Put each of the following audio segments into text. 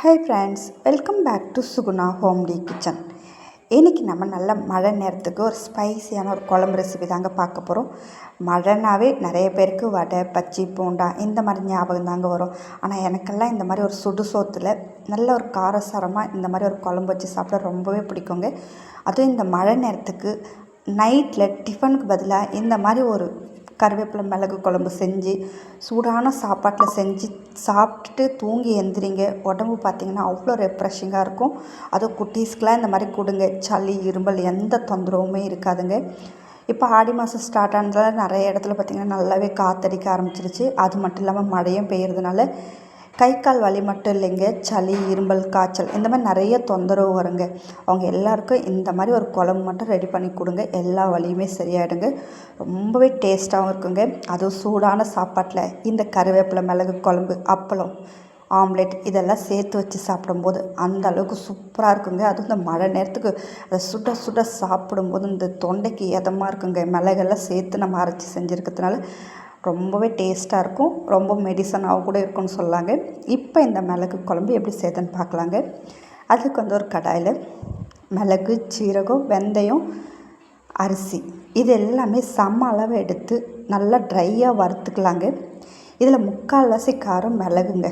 Hi friends welcome back to Suguna homely kitchen இன்றைக்கி நம்ம நல்ல மழை நேரத்துக்கு ஒரு ஸ்பைசியான ஒரு குழம்பு ரெசிபி தாங்க பார்க்க போகிறோம் மழைனாவே நிறைய பேருக்கு வடை பச்சி பூண்டா இந்த மாதிரி ஞாபகம் தாங்க வரும். ஆனால் எனக்கெல்லாம் இந்த மாதிரி ஒரு சுடு சோத்தில் நல்ல ஒரு காரசாரமாக இந்த மாதிரி ஒரு குழம்பு வச்சு சாப்பிட ரொம்பவே பிடிக்குங்க. அதுவும் இந்த மழை நேரத்துக்கு நைட்டில் டிஃபனுக்கு பதிலாக இந்த மாதிரி ஒரு கருவேப்பிலை மிளகு குழம்பு செஞ்சு சூடான சாப்பாட்டில் செஞ்சு சாப்பிட்டுட்டு தூங்கி எந்திரிங்க. உடம்பு பார்த்திங்கன்னா அவ்வளோ ரெஃப்ரெஷிங்காக இருக்கும். அதுவும் குட்டீஸ்க்கெலாம் இந்த மாதிரி கொடுங்க. சளி இருமல் எந்த தொந்தரவுமே இருக்காதுங்க. இப்போ ஆடி மாதம் ஸ்டார்ட் ஆனதால் நிறைய இடத்துல பார்த்திங்கன்னா நல்லாவே காற்றடிக்க ஆரம்பிச்சிருச்சு. அது மட்டும் இல்லாமல் மழையும் பெய்யறதுனால கை கால் வலி மட்டும் இல்லைங்க சளி இருமல் காய்ச்சல் இந்த மாதிரி நிறைய தொந்தரவு வருங்க. அவங்க எல்லாருக்கும் இந்த மாதிரி ஒரு குழம்பு மட்டும் ரெடி பண்ணி கொடுங்க. எல்லா வலியுமே சரியாயிடுங்க. ரொம்பவே டேஸ்ட்டாகவும் இருக்குங்க. அதுவும் சூடான சாப்பாட்டில் இந்த கருவேப்பிலை மிளகு குழம்பு அப்பளம் ஆம்லெட் இதெல்லாம் சேர்த்து வச்சு சாப்பிடும்போது அந்த அளவுக்கு சூப்பராக இருக்குங்க. அதுவும் இந்த மழை நேரத்துக்கு அதை சுட சுட சாப்பிடும்போது இந்த தொண்டைக்கு எதமாக இருக்குங்க. மிளகெல்லாம் சேர்த்து நம்ம அரைச்சி செஞ்சுருக்கிறதுனால ரொம்பவே டேஸ்ட்டாக இருக்கும். ரொம்ப மெடிசனாகவும் கூட இருக்கும்னு சொல்லாங்க. இப்போ இந்த மிளகு குழம்பு எப்படி செய்யுதுன்னு பார்க்கலாங்க. அதுக்கு வந்து ஒரு கடாயில் மிளகு சீரகம் வெந்தயம் அரிசி. இது எல்லாமே சம அளவு எடுத்து நல்லா ட்ரையாக வறுத்துக்கலாங்க. இதில் முக்கால்வாசி காரம் மிளகுங்க.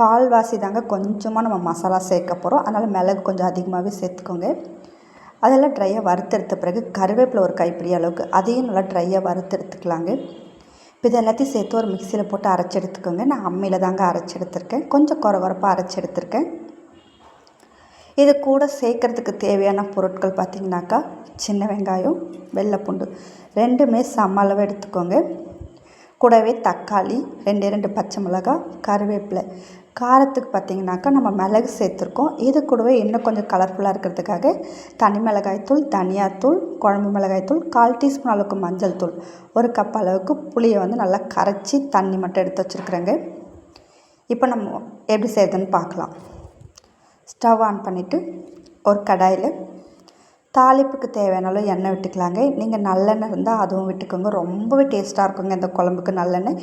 கால்வாசி தாங்க கொஞ்சமாக நம்ம மசாலா சேர்க்க போகிறோம். அதனால் மிளகு கொஞ்சம் அதிகமாகவே சேர்த்துக்கோங்க. அதெல்லாம் ட்ரையாக வறுத்தெடுத்த பிறகு கருவேப்பிலை ஒரு கைப்பிடி அளவுக்கு அதையும் நல்லா ட்ரையாக வறுத்தெடுத்துக்கலாங்க. இப்போ இது எல்லாத்தையும் சேர்த்து ஒரு மிக்சியில் போட்டு அரைச்சி எடுத்துக்கோங்க நான் அம்மியில் தாங்க அரைச்சி எடுத்திருக்கேன் கொஞ்சம் குறை குறப்பாக அரைச்சி எடுத்திருக்கேன் இது கூட சேர்க்குறதுக்கு தேவையான பொருட்கள் பார்த்திங்கனாக்கா சின்ன வெங்காயம் வெள்ளைப்பூண்டு ரெண்டுமே சம அளவு எடுத்துக்கோங்க. கூடவே தக்காளி ரெண்டு ரெண்டு பச்சை மிளகாய் கருவேப்பிலை காரத்துக்கு பார்த்திங்கனாக்கா நம்ம மிளகு சேர்த்துருக்கோம். இது கூடவே இன்னும் கொஞ்சம் கலர்ஃபுல்லாக இருக்கிறதுக்காக தனி மிளகாய்த்தூள் தனியாத்தூள் குழம்பு மிளகாய்த்தூள் கால் டீஸ்பூன் அளவுக்கு மஞ்சள் தூள். ஒரு கப் அளவுக்கு புளியை வந்து நல்லா கரைச்சி தண்ணி மட்டும் எடுத்து வச்சுருக்குறேங்க. இப்போ நம்ம எப்படி செய்யுதுன்னு பார்க்கலாம். ஸ்டவ் ஆன் பண்ணிவிட்டு ஒரு கடாயில் தாளிப்புக்கு தேவையான எண்ணெய் விட்டுக்கலாங்க. நீங்கள் நல்லெண்ணெய் இருந்தால் அதுவும் விட்டுக்கோங்க. ரொம்பவே டேஸ்ட்டாக இருக்குங்க இந்த குழம்புக்கு நல்லெண்ணெய்.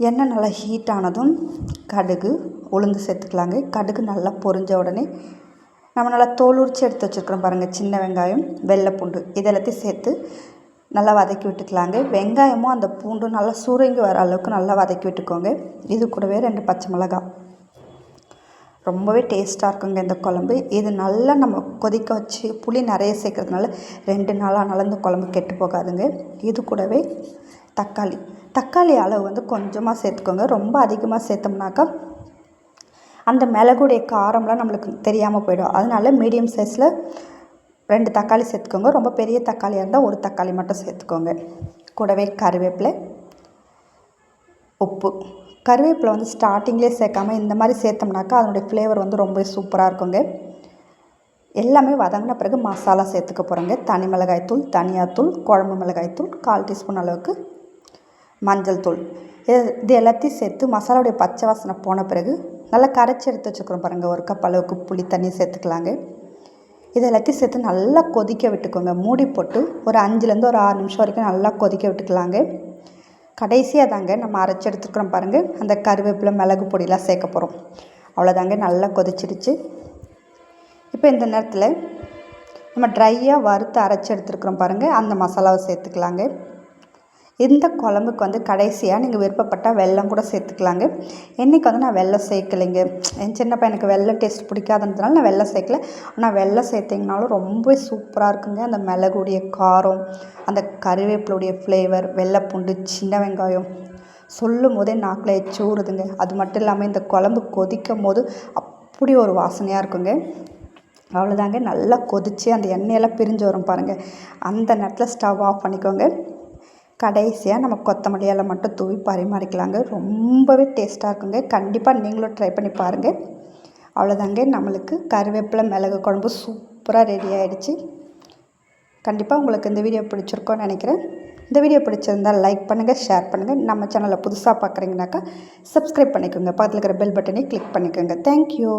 எண்ணெய் நல்லா ஹீட் ஆனதும் கடுகு உளுந்து சேர்த்துக்கலாங்க. கடுகு நல்லா பொரிஞ்ச உடனே நம்ம நல்லா தோல் எடுத்து வச்சுருக்கிறோம் பாருங்கள் சின்ன வெங்காயம் வெள்ளைப்பூண்டு இது எல்லாத்தையும் சேர்த்து நல்லா வதக்கி விட்டுக்கலாங்க. வெங்காயமும் அந்த பூண்டும் நல்லா சுருங்கி வர அளவுக்கு நல்லா வதக்கி விட்டுக்கோங்க. இது கூடவே ரெண்டு பச்சை மிளகாய் ரொம்பவே டேஸ்ட்டாக இருக்குங்க இந்த குழம்பு. இது நல்லா நம்ம கொதிக்க வச்சு புளி நிறைய சேர்க்கறதுனால ரெண்டு நாளாக இந்த குழம்பு கெட்டு போகாதுங்க. இது கூடவே தக்காளி. தக்காளி அளவு வந்து கொஞ்சமாக சேர்த்துக்கோங்க. ரொம்ப அதிகமாக சேர்த்தோம்னாக்கா அந்த மிளகுடைய காரம்லாம் நம்மளுக்கு தெரியாமல் போயிடும். அதனால மீடியம் சைஸில் ரெண்டு தக்காளி சேர்த்துக்கோங்க. ரொம்ப பெரிய தக்காளியாக இருந்தால் ஒரு தக்காளி மட்டும் சேர்த்துக்கோங்க. கூடவே கருவேப்பிலை உப்பு. கருவேப்பிலை வந்து ஸ்டார்டிங்லேயே சேர்க்காம இந்த மாதிரி சேர்த்தோம்னாக்கா அதனுடைய ஃப்ளேவர் வந்து ரொம்ப சூப்பராக இருக்குங்க. எல்லாமே வதங்கின பிறகு மசாலா சேர்த்துக்க போகிறோங்க தனி மிளகாய்த்தூள் தனியாத்தூள் குழம்பு மிளகாய்த்தூள் கால் டீஸ்பூன் அளவுக்கு மஞ்சள் தூள். இது இது எல்லாத்தையும் சேர்த்து மசாலாவுடைய பச்சை வாசனை போன பிறகு நல்லா கரைச்சி எடுத்து வச்சுக்கிறோம் பாருங்கள் ஒரு கப் அளவுக்கு புளி தண்ணி சேர்த்துக்கலாங்க. இது எல்லாத்தையும் சேர்த்து நல்லா கொதிக்க விட்டுக்கோங்க. மூடி போட்டு ஒரு அஞ்சுலேருந்து ஒரு ஆறு நிமிஷம் வரைக்கும் நல்லா கொதிக்க விட்டுக்கலாங்க. கடைசியாக தாங்க நம்ம அரைச்சி எடுத்துக்கிறோம் பாருங்கள் அந்த கருவேப்பிலை மிளகு பொடியெலாம் சேர்க்க போகிறோம் அவ்வளோதாங்க நல்லா கொதிச்சிடுச்சு. இப்போ இந்த நேரத்தில் நம்ம ட்ரையாக வறுத்து அரைச்சி எடுத்துருக்குறோம் பாருங்கள் அந்த மசாலாவை சேர்த்துக்கலாங்க. இந்த குழம்புக்கு வந்து கடைசியாக நீங்கள் விருப்பப்பட்டால் வெள்ளம் கூட சேர்த்துக்கலாங்க. இன்றைக்கி வந்து நான் வெள்ளம் சேர்க்கலைங்க. என் சின்ன பையனுக்கு வெள்ளம் டேஸ்ட் பிடிக்காதுன்றதுனால நான் வெள்ளம் சேர்க்கல. ஆனால் வெள்ளம் சேர்த்திங்கனாலும் ரொம்ப சூப்பராக இருக்குங்க. அந்த மிளகுடைய காரம் அந்த கருவேப்பிலுடைய ஃப்ளேவர் வெள்ளைப்பூண்டு சின்ன வெங்காயம். சொல்லும் போதே நாக்கில் எச்சு ஊறுதுங்க. அது மட்டும் இல்லாமல் இந்த குழம்பு கொதிக்கும் போது அப்படி ஒரு வாசனையாக இருக்குங்க. அவ்வளோதாங்க நல்லா கொதித்து அந்த எண்ணெயெல்லாம் பிரிஞ்சு வரும் பாருங்கள் அந்த நேரத்தில் ஸ்டவ் ஆஃப் பண்ணிக்கோங்க. கடைசியாக நம்ம கொத்தமல்லியால் மட்டும் தூவி பரிமாறிக்கலாங்க. ரொம்பவே டேஸ்ட்டாக இருக்குங்க. கண்டிப்பாக நீங்களும் ட்ரை பண்ணி பாருங்கள் அவ்வளோதாங்க நம்மளுக்கு கருவேப்பிலை மிளகு குழம்பு சூப்பராக ரெடி ஆகிடுச்சு கண்டிப்பாக உங்களுக்கு இந்த வீடியோ பிடிச்சிருக்கோன்னு நினைக்கிறேன். இந்த வீடியோ பிடிச்சிருந்தால் லைக் பண்ணுங்கள் ஷேர் பண்ணுங்கள் நம்ம சேனலில் புதுசாக பார்க்குறீங்கனாக்கா சப்ஸ்கிரைப் பண்ணிக்கோங்க. பக்கத்தில் இருக்கிற பெல் பட்டனை கிளிக் பண்ணிக்கோங்க. தேங்க்யூ